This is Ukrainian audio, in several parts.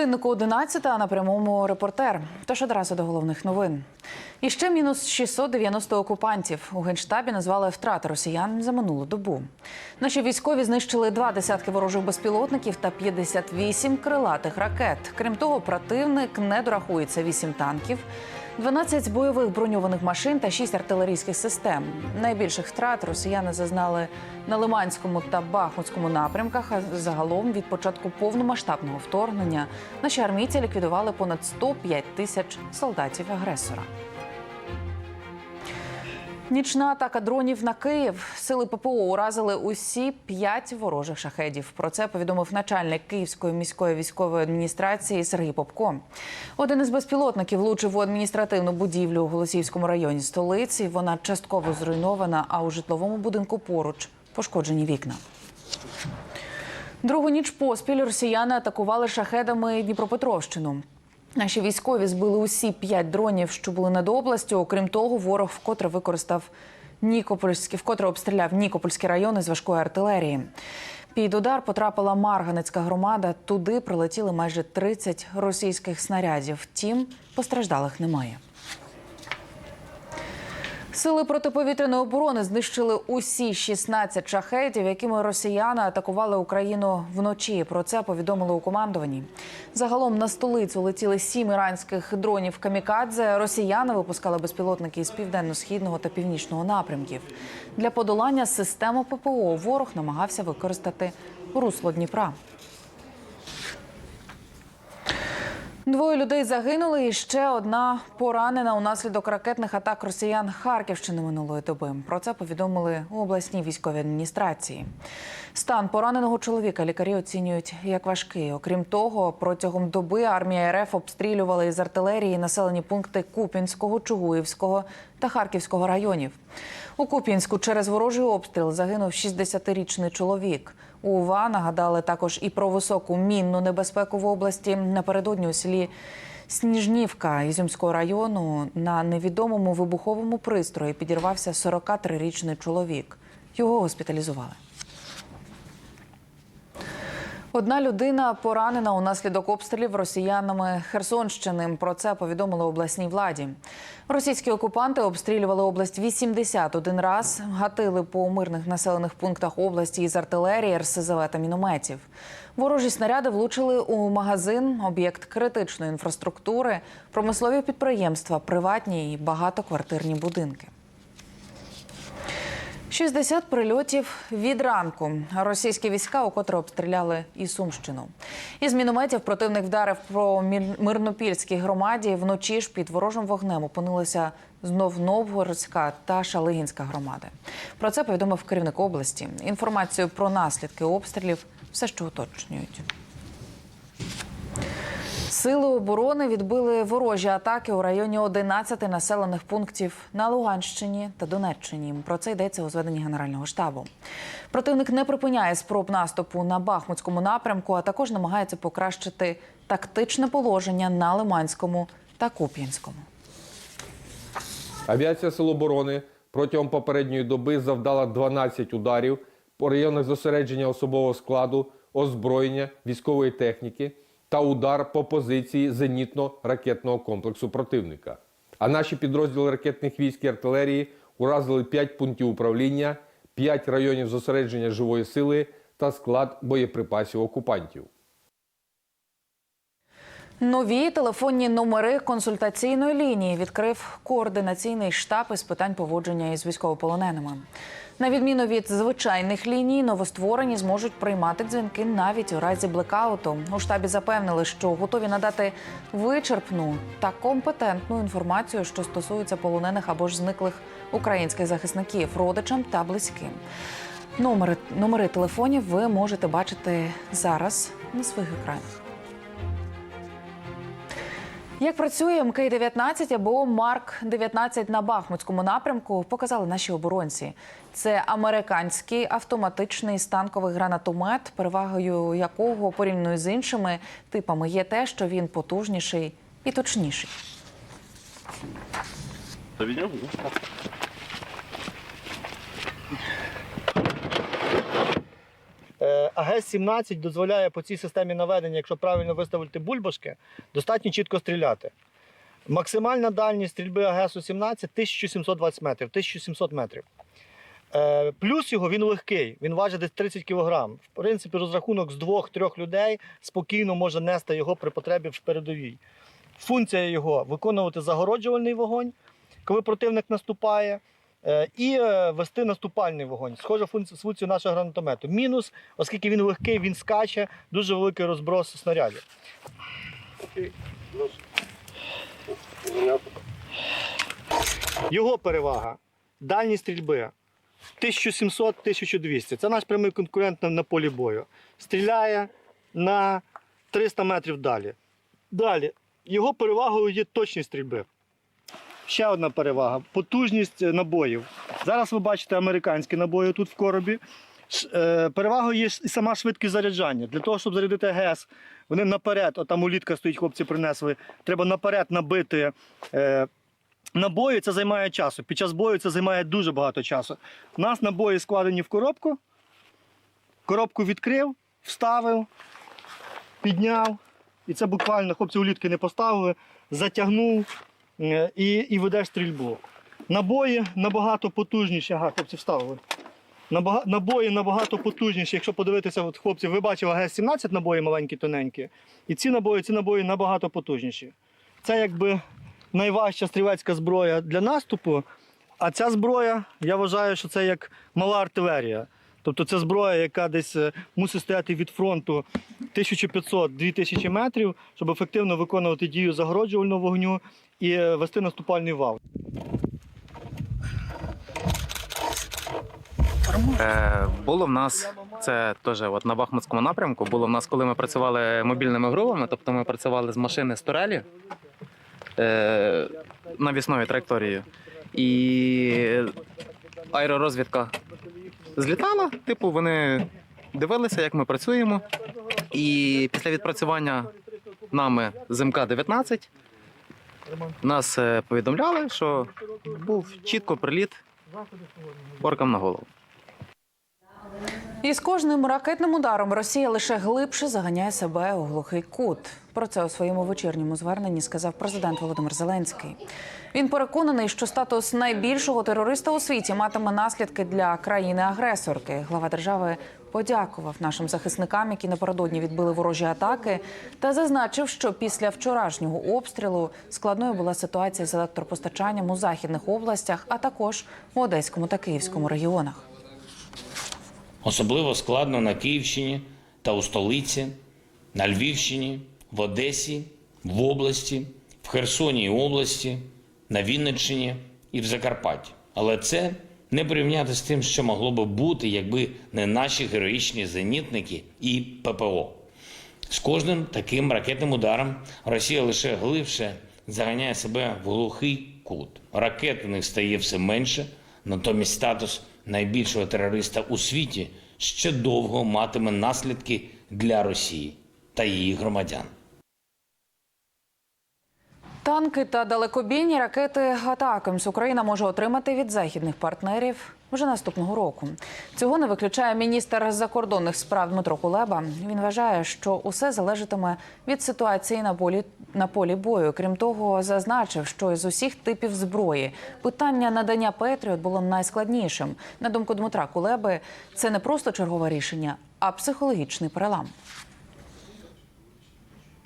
Годиннику 11, а на прямому репортер. Тож одразу до головних новин. І ще мінус 690 окупантів. У генштабі назвали втрати росіян за минулу добу. Наші військові знищили два десятки ворожих безпілотників та 58 крилатих ракет. Крім того, противник не дорахується 8 танків. 12 бойових броньованих машин та 6 артилерійських систем. Найбільших втрат росіяни зазнали на Лиманському та Бахмутському напрямках. А загалом від початку повномасштабного вторгнення наші армійці ліквідували понад 105 тисяч солдатів агресора. Нічна атака дронів на Київ. Сили ППО уразили усі п'ять ворожих шахедів. Про це повідомив начальник Київської міської військової адміністрації Сергій Попко. Один із безпілотників влучив у адміністративну будівлю у Голосіївському районі столиці. Вона частково зруйнована, а у житловому будинку поруч пошкоджені вікна. Другу ніч поспіль росіяни атакували шахедами Дніпропетровщину. Наші військові збили усі п'ять дронів, що були над областю. Окрім того, ворог вкотре використав Нікопольські, вкотре обстріляв Нікопольські райони з важкої артилерії. Під удар потрапила Марганецька громада. Туди прилетіли майже 30 російських снарядів. Втім, постраждалих немає. Сили протиповітряної оборони знищили усі 16 шахетів, якими росіяни атакували Україну вночі. Про це повідомили у командуванні. Загалом на столицю летіли сім іранських дронів камікадзе. Росіяни випускали безпілотники з південно-східного та північного напрямків. Для подолання системи ППО ворог намагався використати русло Дніпра. Двоє людей загинули, і ще одна поранена унаслідок ракетних атак росіян Харківщини минулої доби. Про це повідомили у обласній військовій адміністрації. Стан пораненого чоловіка лікарі оцінюють як важкий. Окрім того, протягом доби армія РФ обстрілювала із артилерії населені пункти Купінського, Чугуївського та Харківського районів. У Куп'янську через ворожий обстріл загинув 60-річний чоловік. У УВА нагадали також і про високу мінну небезпеку в області. Напередодні у селі Сніжнівка Ізюмського району на невідомому вибуховому пристрої підірвався 43-річний чоловік. Його госпіталізували. Одна людина поранена унаслідок обстрілів росіянами Херсонщини. Про це повідомили обласній владі. Російські окупанти обстрілювали область 81 раз, гатили по мирних населених пунктах області із артилерії, РСЗВ та мінометів. Ворожі снаряди влучили у магазин, об'єкт критичної інфраструктури, промислові підприємства, приватні і багатоквартирні будинки. 60 прильотів від ранку. Російські війська укотре обстріляли і Сумщину. Із мінометів противник вдарив про Мирнопільській громаді. Вночі ж під ворожим вогнем опинилися знов Новгородська та Шалигінська громади. Про це повідомив керівник області. Інформацію про наслідки обстрілів все ще уточнюють. Сили оборони відбили ворожі атаки у районі 11 населених пунктів на Луганщині та Донеччині. Про це йдеться у зведенні Генерального штабу. Противник не припиняє спроб наступу на Бахмутському напрямку, а також намагається покращити тактичне положення на Лиманському та Куп'янському. Авіація Сил оборони протягом попередньої доби завдала 12 ударів по районах зосередження особового складу, озброєння, військової техніки та удар по позиції зенітно-ракетного комплексу противника. А наші підрозділи ракетних військ і артилерії уразили 5 пунктів управління, 5 районів зосередження живої сили та склад боєприпасів окупантів. Нові телефонні номери консультаційної лінії відкрив координаційний штаб із питань поводження із військовополоненими. На відміну від звичайних ліній, новостворені зможуть приймати дзвінки навіть у разі блекауту. У штабі запевнили, що готові надати вичерпну та компетентну інформацію, що стосується полонених або ж зниклих українських захисників, родичам та близьким. Номери, номери телефонів ви можете бачити зараз на своїх екранах. Як працює МК-19 або Марк-19 на Бахмутському напрямку, показали наші оборонці. Це американський автоматичний станковий гранатомет, перевагою якого порівняно з іншими типами є те, що він потужніший і точніший. Заведем? Е, АГС-17 дозволяє по цій системі наведення, якщо правильно виставити бульбашки, достатньо чітко стріляти. Максимальна дальність стрільби АГСу-17 1720 метрів, 1700 метрів. Е, плюс його він легкий, він важить десь 30 кг. В принципі, розрахунок з двох-трьох людей спокійно може нести його при потребі в передовій. Функція його виконувати загороджувальний вогонь, коли противник наступає, і е, вести наступальний вогонь. Схожа функцією нашого гранатомету. Мінус, оскільки він легкий, він скаче, дуже великий розброс снарядів. Його перевага дальність стрільби 1700-1200. Це наш прямий конкурент на полі бою. Стріляє на 300 метрів далі. Далі. Його перевагою є точність стрільби. Ще одна перевага потужність е, набоїв. Зараз ви бачите американські набої тут в коробі. Е, Перевагою є і сама швидкість заряджання. Для того, щоб зарядити ГЕС, вони наперед, от там улітка стоїть, хлопці принесли. Треба наперед набити е, набої, це займає часу. Під час бою це займає дуже багато часу. У нас набої складені в коробку. Коробку відкрив, вставив, підняв. І це буквально хлопці улітки не поставили, затягнув і, і ведеш стрільбу. Набої набагато потужніші. Ага, хлопці вставили. Набої набагато потужніші. Якщо подивитися, от, хлопці, ви бачили АГС-17 набої маленькі, тоненькі. І ці набої, ці набої набагато потужніші. Це якби найважча стрілецька зброя для наступу. А ця зброя, я вважаю, що це як мала артилерія. Тобто це зброя, яка десь е, мусить стояти від фронту 1500-2000 метрів, щоб ефективно виконувати дію загороджувального вогню і е, вести наступальний вал. Е, було в нас це теж от на Бахмутському напрямку. Було в нас, коли ми працювали мобільними групами, тобто ми працювали з машини з турелі е, навісною траєкторією. І аеророзвідка злітала. Типу, вони дивилися, як ми працюємо. І після відпрацювання нами з МК-19 нас е, повідомляли, що був чітко приліт оркам на голову. І з кожним ракетним ударом Росія лише глибше заганяє себе у глухий кут. Про це у своєму вечірньому зверненні сказав президент Володимир Зеленський. Він переконаний, що статус найбільшого терориста у світі матиме наслідки для країни-агресорки. Глава держави подякував нашим захисникам, які напередодні відбили ворожі атаки, та зазначив, що після вчорашнього обстрілу складною була ситуація з електропостачанням у західних областях, а також у Одеському та Київському регіонах. Особливо складно на Київщині та у столиці, на Львівщині, в Одесі, в області, в Херсоні і області, на Вінниччині і в Закарпатті. Але це не порівняти з тим, що могло би бути, якби не наші героїчні зенітники і ППО. З кожним таким ракетним ударом Росія лише глибше заганяє себе в глухий кут. Ракет у них стає все менше, натомість статус найбільшого терориста у світі ще довго матиме наслідки для Росії та її громадян. Танки та далекобійні ракети «Атакамс» Україна може отримати від західних партнерів вже наступного року. Цього не виключає міністр закордонних справ Дмитро Кулеба. Він вважає, що усе залежатиме від ситуації на полі на полі бою. Крім того, зазначив, що із усіх типів зброї питання надання Петріот було найскладнішим. На думку Дмитра Кулеби, це не просто чергове рішення, а психологічний перелам.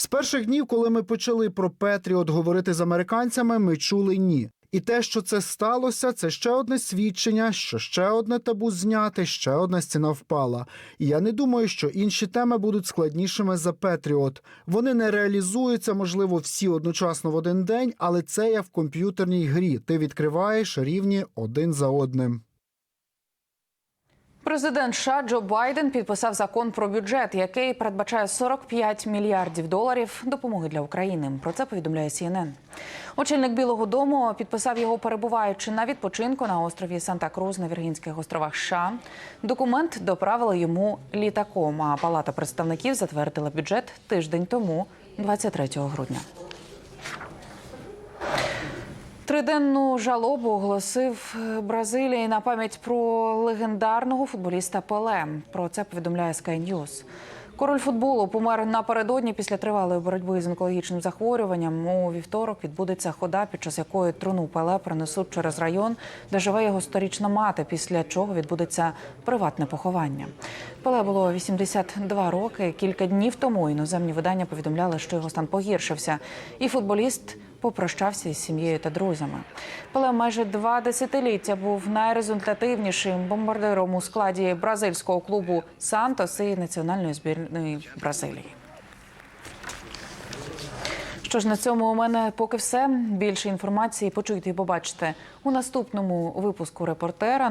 З перших днів, коли ми почали про Петріот говорити з американцями, ми чули ні. І те, що це сталося, це ще одне свідчення, що ще одне табу зняти, ще одна стіна впала. І я не думаю, що інші теми будуть складнішими за Петріот. Вони не реалізуються, можливо, всі одночасно в один день, але це як в комп'ютерній грі. Ти відкриваєш рівні один за одним. Президент США Джо Байден підписав закон про бюджет, який передбачає 45 мільярдів доларів допомоги для України. Про це повідомляє CNN. Очільник Білого Дому підписав його, перебуваючи на відпочинку на острові Санта-Крус на Віргінських островах. США. документ доправили йому літаком. А Палата представників затвердила бюджет тиждень тому, 23 грудня. Триденну жалобу оголосив е, Бразилії на пам'ять про легендарного футболіста Пеле. Про це повідомляє Sky News. Король футболу помер напередодні після тривалої боротьби з онкологічним захворюванням. У вівторок відбудеться хода, під час якої труну Пеле принесуть через район, де живе його сторічна мати. Після чого відбудеться приватне поховання. Пеле було 82 роки. Кілька днів тому іноземні видання повідомляли, що його стан погіршився, і футболіст попрощався із сім'єю та друзями. Пеле майже два десятиліття був найрезультативнішим бомбардиром у складі бразильського клубу Сантос і національної збірної Бразилії. Що ж на цьому у мене поки все. Більше інформації почуйте і побачите у наступному випуску репортера.